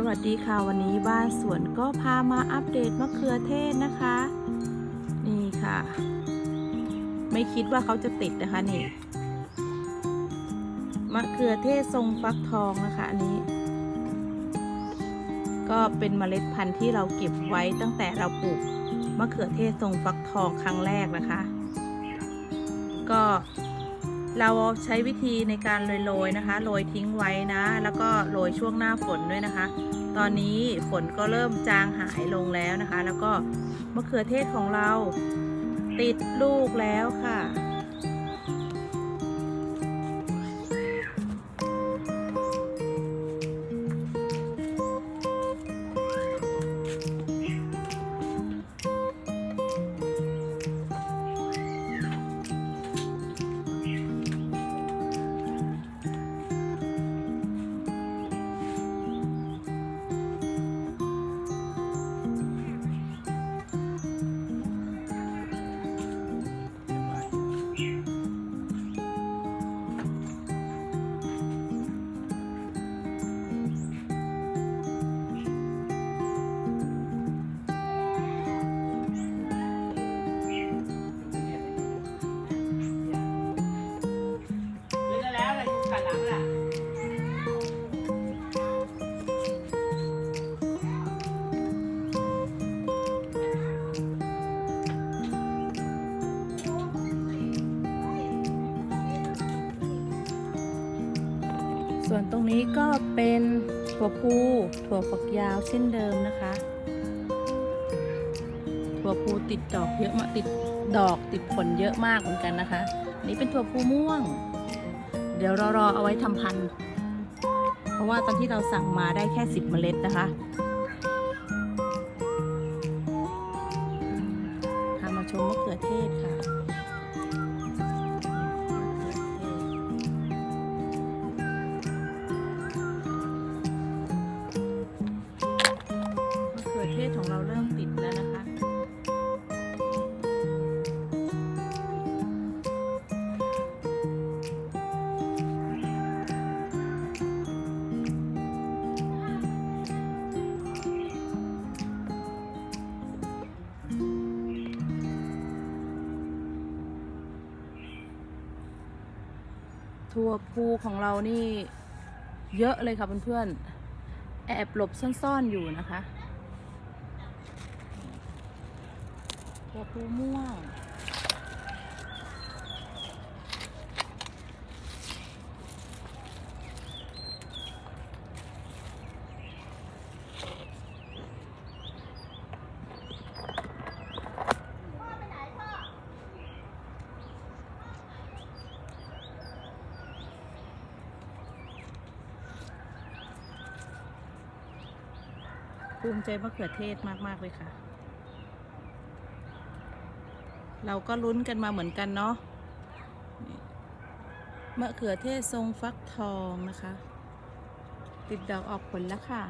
สวัสดีค่ะวันนี้บ้านสวนก็พามาอัปเดตมะเขือเทศนะคะ นี่ค่ะ ไม่คิดว่าเขาจะติดนะคะนี่มะเขือเทศทรงฟักทองนะคะอันนี้ ก็เป็นเมล็ดพันธุ์ที่เราเก็บไว้ตั้งแต่เราปลูกมะเขือเทศทรงฟักทองครั้งแรกนะคะ ก็ เราใช้วิธีในการโรยๆนะคะโรยทิ้งไว้นะ แล้วก็โรยช่วงหน้าฝนด้วยนะคะ ตอนนี้ฝนก็เริ่มจางหายลงแล้วนะคะ แล้วก็มะเขือเทศของเราติดลูกแล้วค่ะ ส่วนตรงนี้ก็เป็นถั่วพูถั่วฝักยาวเช่นเดิมนะคะ ถั่วพูติดดอกเยอะมากติดดอกติดผลเยอะมากเหมือนกันนะคะ นี่เป็นถั่วพูม่วง เดี๋ยวรอรอเอาไว้ทำพันธุ์ เพราะว่าตอนที่เราสั่งมาได้แค่10เมล็ดนะคะพามาชมมะเขือเทศค่ะ เขือเทศของเราเริ่มติดแล้วนะคะทั่วภูของเรานี่เยอะเลยค่ะเพื่อนๆแอบหลบซ่อนๆอยู่นะคะ ตัวภูม่วงภูมิใจมะเขือเทศมาก ๆ เลยค่ะ เราก็ลุ้นกันมาเหมือนกันเนาะมะเขือเทศทรงฟักทองนะคะ ติดดอกออกผลแล้วค่ะ